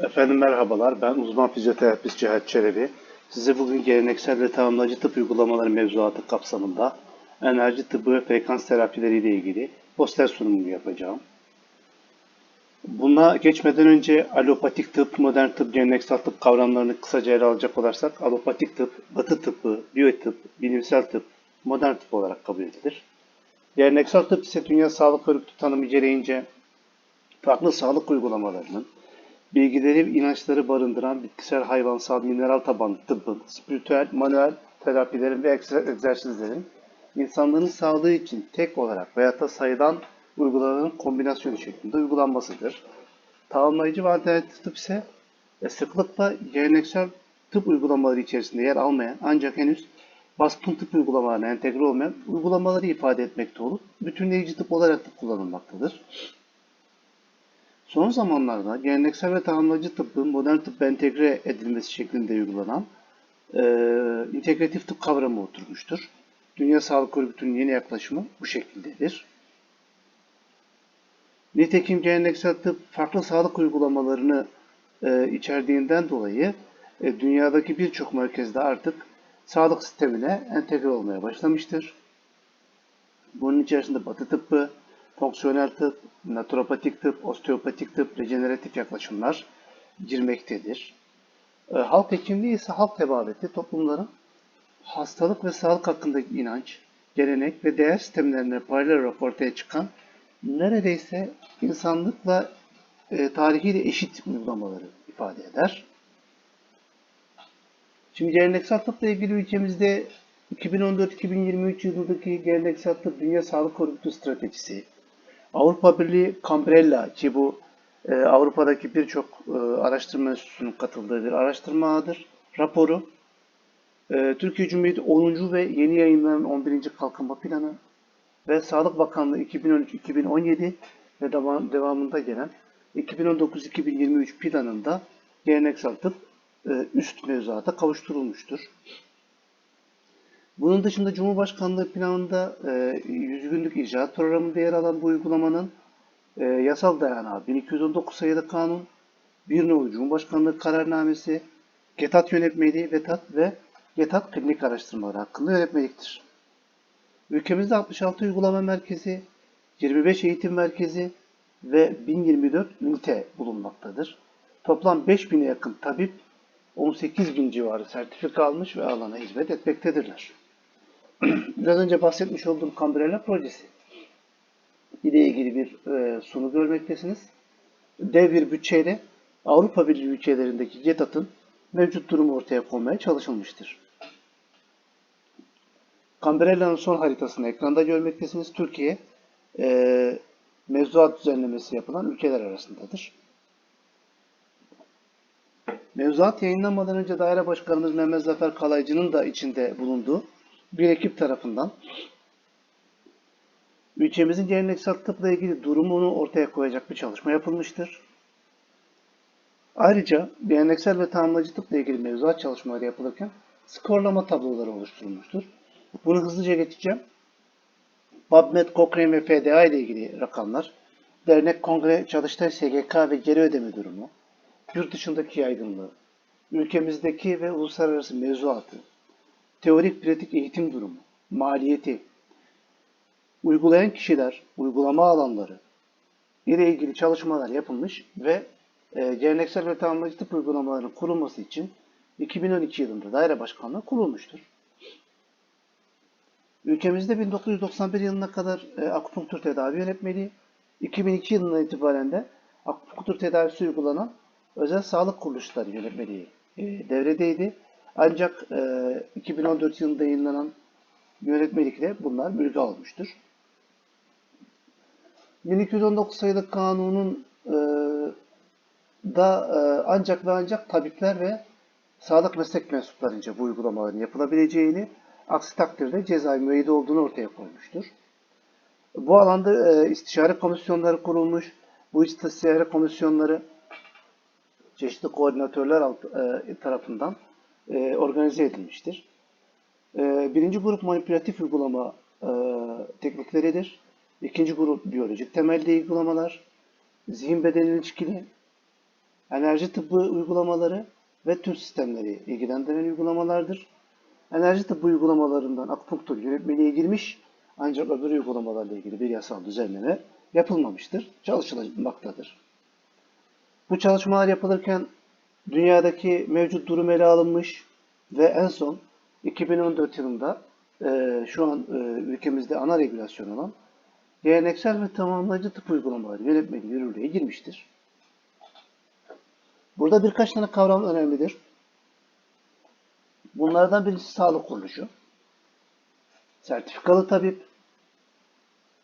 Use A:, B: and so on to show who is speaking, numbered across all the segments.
A: Efendim merhabalar, ben uzman fizyoterapist Cihat Çelebi. Size bugün geleneksel ve tamamlayıcı tıp uygulamaları mevzuatı kapsamında enerji tıbbı ve frekans terapileri ile ilgili poster sunumumu yapacağım. Buna geçmeden önce alopatik tıp, modern tıp, geleneksel tıp kavramlarını kısaca ele alacak olursak alopatik tıp, batı tıbbı, biyotıp, bilimsel tıp, modern tıp olarak kabul edilir. Geleneksel tıp ise Dünya Sağlık Örgütü tanımı gereğince farklı sağlık uygulamalarının, bilgileri ve inançları barındıran bitkisel, hayvansal, mineral tabanlı tıbbın, spiritüel, manuel terapilerin ve egzer- egzersizlerin insanların sağlığı için tek olarak veya da sayılan uygulamaların kombinasyonu şeklinde uygulanmasıdır. Tamamlayıcı ve alternatif tıp ise e, sıklıkla geleneksel tıp uygulamaları içerisinde yer almayan ancak henüz baskın tıp uygulamalarına entegre olmayan uygulamaları ifade etmekte olup bütünleyici tıp olarak da kullanılmaktadır. Son zamanlarda geleneksel ve tamamlayıcı tıbbın modern tıbba entegre edilmesi şeklinde uygulanan e, integratif tıp kavramı oturmuştur. Dünya Sağlık Örgütü'nün yeni yaklaşımı bu şekildedir. Nitekim geleneksel tıp farklı sağlık uygulamalarını e, içerdiğinden dolayı e, dünyadaki birçok merkezde artık sağlık sistemine entegre olmaya başlamıştır. Bunun içerisinde batı tıbbı, fonksiyonel tıp, naturopatik tıp, osteopatik tıp, rejeneratif yaklaşımlar girmektedir. E, halk hekimliği ise halk tebabeti toplumların hastalık ve sağlık hakkındaki inanç, gelenek ve değer sistemlerine paralel olarak ortaya çıkan neredeyse insanlıkla e, tarihiyle eşit uygulamaları ifade eder. Şimdi geleneksel tıpla ilgili ülkemizde 2014-2023 yılındaki geleneksel tıp Dünya Sağlık Örgütü stratejisi, Avrupa Birliği Cambrella ki bu e, Avrupa'daki birçok e, araştırma enstitüsünün katıldığı bir araştırma ağıdır. Raporu, e, Türkiye Cumhuriyeti 10. ve yeni yayınlanan 11. Kalkınma Planı ve Sağlık Bakanlığı 2013-2017 ve devam- devamında gelen 2019-2023 planında geleneksel tıp e, üst mevzuata kavuşturulmuştur. Bunun dışında Cumhurbaşkanlığı planında e, 100 günlük icraat programında yer alan bu uygulamanın e, yasal dayanağı 1219 sayılı kanun, bir nolu Cumhurbaşkanlığı kararnamesi, GETAT yönetmeliği VETAT ve GETAT klinik araştırmaları hakkında yönetmeliktir. Ülkemizde 66 uygulama merkezi, 25 eğitim merkezi ve 1024 ünite bulunmaktadır. Toplam 5000'e yakın tabip 18 bin civarı sertifika almış ve alana hizmet etmektedirler. Biraz önce bahsetmiş olduğum Cambrella projesi ile ilgili bir e, sunu görmektesiniz. Dev bir bütçeyle Avrupa Birliği ülkelerindeki GETAT'ın mevcut durumu ortaya konmaya çalışılmıştır. Cambrella'nın son haritasını ekranda görmektesiniz. Türkiye e, mevzuat düzenlemesi yapılan ülkeler arasındadır. Mevzuat yayınlanmadan önce Daire Başkanımız Mehmet Zafer Kalaycı'nın da içinde bulunduğu bir ekip tarafından ülkemizin geleneksel tıpla ilgili durumunu ortaya koyacak bir çalışma yapılmıştır. Ayrıca geleneksel ve tamamlayıcı tıpla ilgili mevzuat çalışmaları yapılırken skorlama tabloları oluşturulmuştur. Bunu hızlıca geçeceğim. PubMed, Cochrane ve FDA ile ilgili rakamlar, dernek, kongre, çalıştay, SGK ve geri ödeme durumu, yurt dışındaki yaygınlığı, ülkemizdeki ve uluslararası mevzuatı, teorik pratik eğitim durumu, maliyeti, uygulayan kişiler, uygulama alanları ile ilgili çalışmalar yapılmış ve e, geleneksel ve tamamlayıcı tıp uygulamalarının kurulması için 2012 yılında daire başkanlığı kurulmuştur. Ülkemizde 1991 yılına kadar e, akupunktur tedavi yönetmeliği, 2002 yılından itibaren de akupunktur tedavisi uygulanan özel sağlık kuruluşları yönetmeliği e, devredeydi. Ancak e, 2014 yılında yayınlanan yönetmelikle bunlar mülga olmuştur. 1219 sayılı kanunun e, da e, ancak ve ancak tabipler ve sağlık meslek mensuplarınca bu uygulamaların yapılabileceğini, aksi takdirde cezai müeyyide olduğunu ortaya koymuştur. Bu alanda e, istişare komisyonları kurulmuş. Bu istişare komisyonları çeşitli koordinatörler e, tarafından e, organize edilmiştir. E, birinci grup manipülatif uygulama e, teknikleridir. İkinci grup biyolojik temelli uygulamalar, zihin beden ilişkili, enerji tıbbı uygulamaları ve tüm sistemleri ilgilendiren uygulamalardır. Enerji tıbbı uygulamalarından akupunktur yönetmeliğe girmiş ancak öbür uygulamalarla ilgili bir yasal düzenleme yapılmamıştır, çalışılmaktadır. Bu çalışmalar yapılırken dünyadaki mevcut durum ele alınmış ve en son 2014 yılında e, şu an e, ülkemizde ana regülasyon olan geleneksel ve tamamlayıcı tıp uygulamaları yönetmeliği yürürlüğe girmiştir. Burada birkaç tane kavram önemlidir. Bunlardan birisi sağlık kuruluşu, sertifikalı tabip,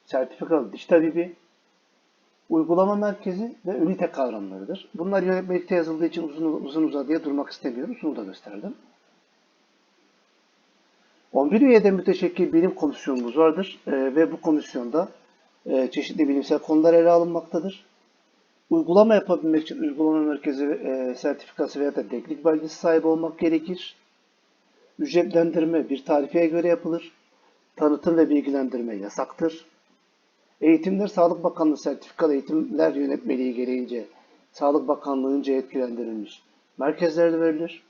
A: sertifikalı diş tabibi, uygulama merkezi ve ünite kavramlarıdır. Bunlar yönetmelikte yazıldığı için uzun, uzun uzadıya durmak istemiyorum. Şunu da gösterdim. 11 üyeden müteşekkil bilim komisyonumuz vardır e, ve bu komisyonda e, çeşitli bilimsel konular ele alınmaktadır. Uygulama yapabilmek için uygulama merkezi e, sertifikası veya da teknik belgesi sahibi olmak gerekir. Ücretlendirme bir tarifeye göre yapılır. Tanıtım ve bilgilendirme yasaktır. Eğitimler Sağlık Bakanlığı sertifikalı eğitimler yönetmeliği gereğince Sağlık Bakanlığı'nca yetkilendirilmiş merkezlerde verilir.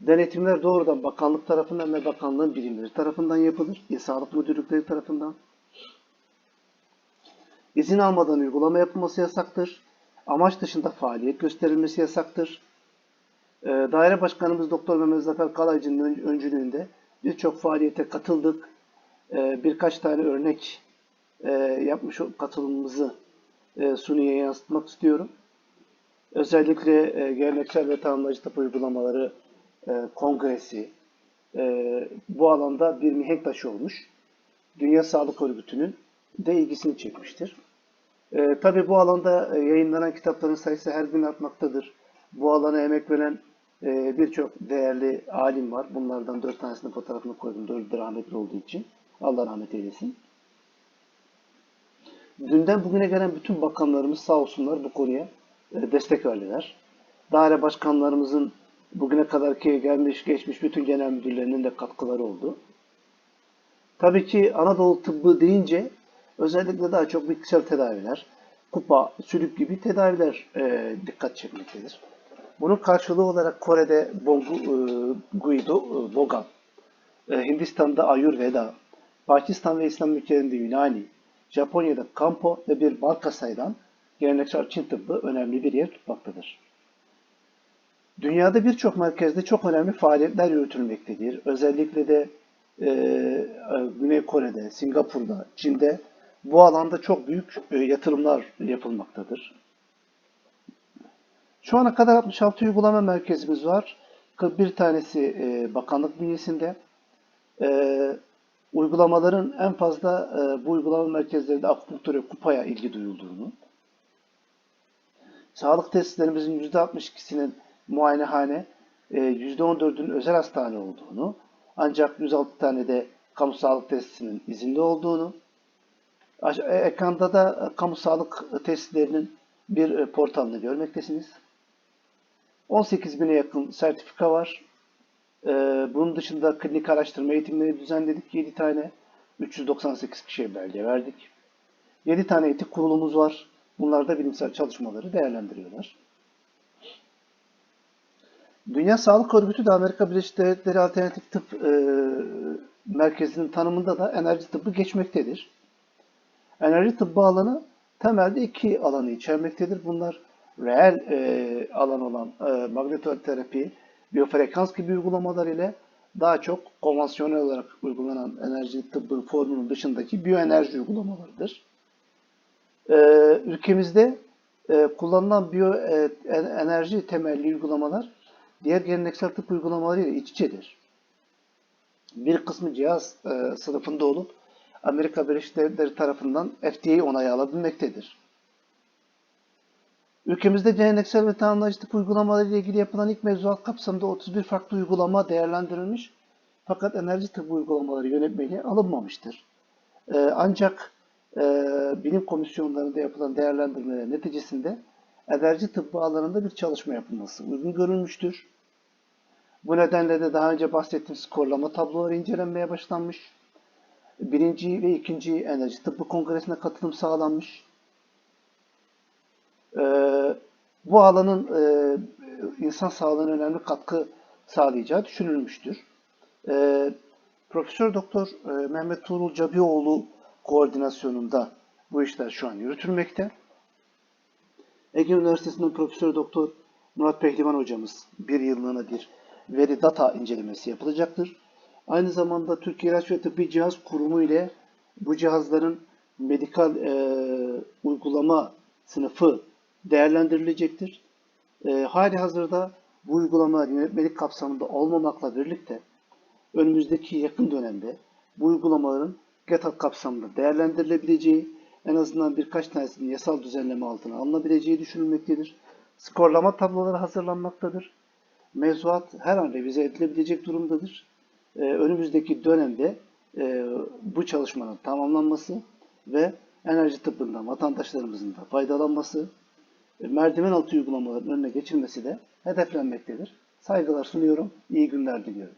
A: Denetimler doğrudan bakanlık tarafından ve bakanlığın birimleri tarafından yapılır. İl Sağlık Müdürlükleri tarafından. İzin almadan uygulama yapılması yasaktır. Amaç dışında faaliyet gösterilmesi yasaktır. Ee, Daire Başkanımız Doktor Mehmet Zafer Kalaycı'nın ön- öncülüğünde birçok faaliyete katıldık. Ee, Birkaç tane örnek e, yapmış katılımımızı e, sunuya yansıtmak istiyorum. Özellikle e, geleneksel ve tamamlayıcı tıp uygulamaları e, kongresi e, bu alanda bir mihenk taşı olmuş. Dünya Sağlık Örgütü'nün de ilgisini çekmiştir. E, tabii bu alanda e, yayınlanan kitapların sayısı her gün artmaktadır. Bu alana emek veren birçok değerli alim var. Bunlardan dört tanesinin fotoğrafını koydum. Dördü rahmetli olduğu için. Allah rahmet eylesin. Dünden bugüne gelen bütün bakanlarımız sağ olsunlar bu konuya e, destek verdiler. Daire başkanlarımızın bugüne kadarki gelmiş geçmiş bütün genel müdürlerinin de katkıları oldu. Tabii ki Anadolu tıbbı deyince özellikle daha çok bitkisel tedaviler, kupa, sülük gibi tedaviler e, dikkat çekmektedir. Bunun karşılığı olarak Kore'de Bongu, e, Guido, e, Bogan, e, Hindistan'da Ayurveda, Pakistan ve İslam ülkelerinde Yunani, Japonya'da Kampo ve bir marka sayılan geleneksel Çin tıbbı önemli bir yer tutmaktadır. Dünyada birçok merkezde çok önemli faaliyetler yürütülmektedir. Özellikle de e, e, Güney Kore'de, Singapur'da, Çin'de bu alanda çok büyük e, yatırımlar yapılmaktadır. Şu ana kadar 66 uygulama merkezimiz var. 41 tanesi e, bakanlık bünyesinde. E, uygulamaların en fazla e, bu uygulama merkezlerinde akupunktur ve kupaya ilgi duyulduğunu, sağlık tesislerimizin %62'sinin muayenehane, e, %14'ünün özel hastane olduğunu, ancak 106 tane de kamu sağlık tesisinin izinli olduğunu, e, ekranda da e, kamu sağlık tesislerinin bir portalını görmektesiniz. 18 bine yakın sertifika var. Ee, bunun dışında klinik araştırma eğitimleri düzenledik 7 tane. 398 kişiye belge verdik. 7 tane etik kurulumuz var. Bunlar da bilimsel çalışmaları değerlendiriyorlar. Dünya Sağlık Örgütü de Amerika Birleşik Devletleri Alternatif Tıp e, Merkezi'nin tanımında da enerji tıbbı geçmektedir. Enerji tıbbı alanı temelde iki alanı içermektedir. Bunlar reel e, alan olan e, magnetoterapi, biyofrekans gibi uygulamalar ile daha çok konvansiyonel olarak uygulanan enerji tıbbı formunun dışındaki biyoenerji uygulamalarıdır. E, ülkemizde e, kullanılan biyoenerji temelli uygulamalar diğer geleneksel tıp uygulamaları ile iç içedir. Bir kısmı cihaz e, sınıfında olup Amerika Birleşik Devletleri tarafından FDA onayı alabilmektedir. Ülkemizde geleneksel ve tıp uygulamaları ile ilgili yapılan ilk mevzuat kapsamında 31 farklı uygulama değerlendirilmiş fakat enerji tıbbı uygulamaları yönetmeliğe alınmamıştır. Ee, ancak e, bilim komisyonlarında yapılan değerlendirmeler neticesinde enerji tıbbı alanında bir çalışma yapılması uygun görülmüştür. Bu nedenle de daha önce bahsettiğim skorlama tabloları incelenmeye başlanmış. Birinci ve ikinci enerji tıbbı kongresine katılım sağlanmış. Ee, bu alanın e, insan sağlığına önemli katkı sağlayacağı düşünülmüştür. E, Profesör Doktor e, Mehmet Tuğrul Cabioğlu koordinasyonunda bu işler şu an yürütülmekte. Ege Üniversitesi'nden Profesör Doktor Murat Pehlivan hocamız bir yıllığına bir veri data incelemesi yapılacaktır. Aynı zamanda Türkiye İlaç ve Tıbbi Cihaz Kurumu ile bu cihazların medikal e, uygulama sınıfı değerlendirilecektir. E, hali hazırda bu uygulamalar yönetmelik kapsamında olmamakla birlikte önümüzdeki yakın dönemde bu uygulamaların GETAP kapsamında değerlendirilebileceği, en azından birkaç tanesinin yasal düzenleme altına alınabileceği düşünülmektedir. Skorlama tabloları hazırlanmaktadır. Mevzuat her an revize edilebilecek durumdadır. Ee, önümüzdeki dönemde e, bu çalışmanın tamamlanması ve enerji tıbbından vatandaşlarımızın da faydalanması, merdiven altı uygulamaların önüne geçilmesi de hedeflenmektedir. Saygılar sunuyorum, iyi günler diliyorum.